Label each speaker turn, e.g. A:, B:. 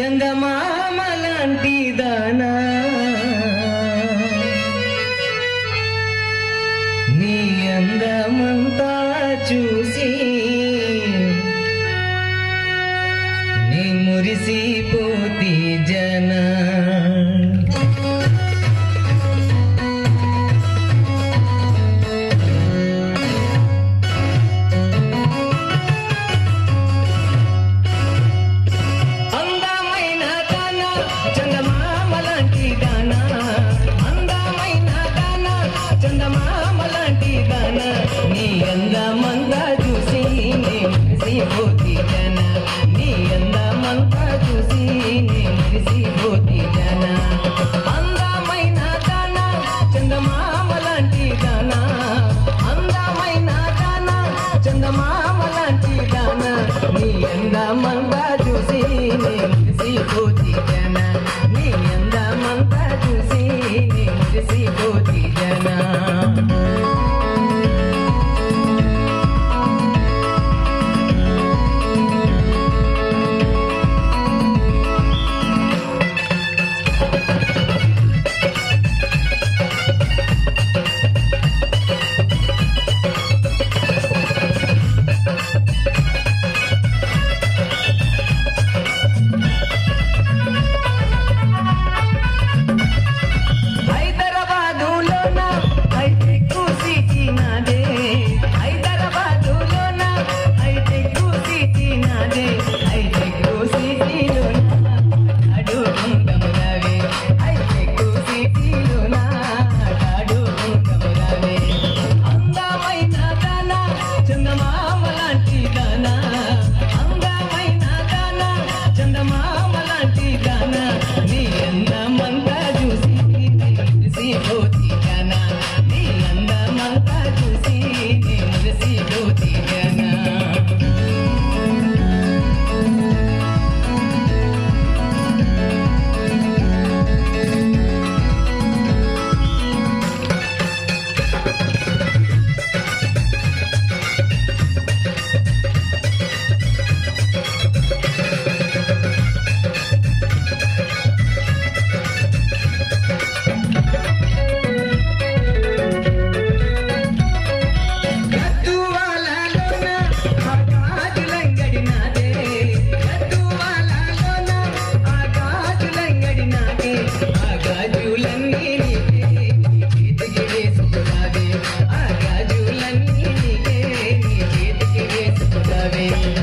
A: చందమామ లాంటి దానా. నీ అందమంతా చూసి நீ எந்த மன baby.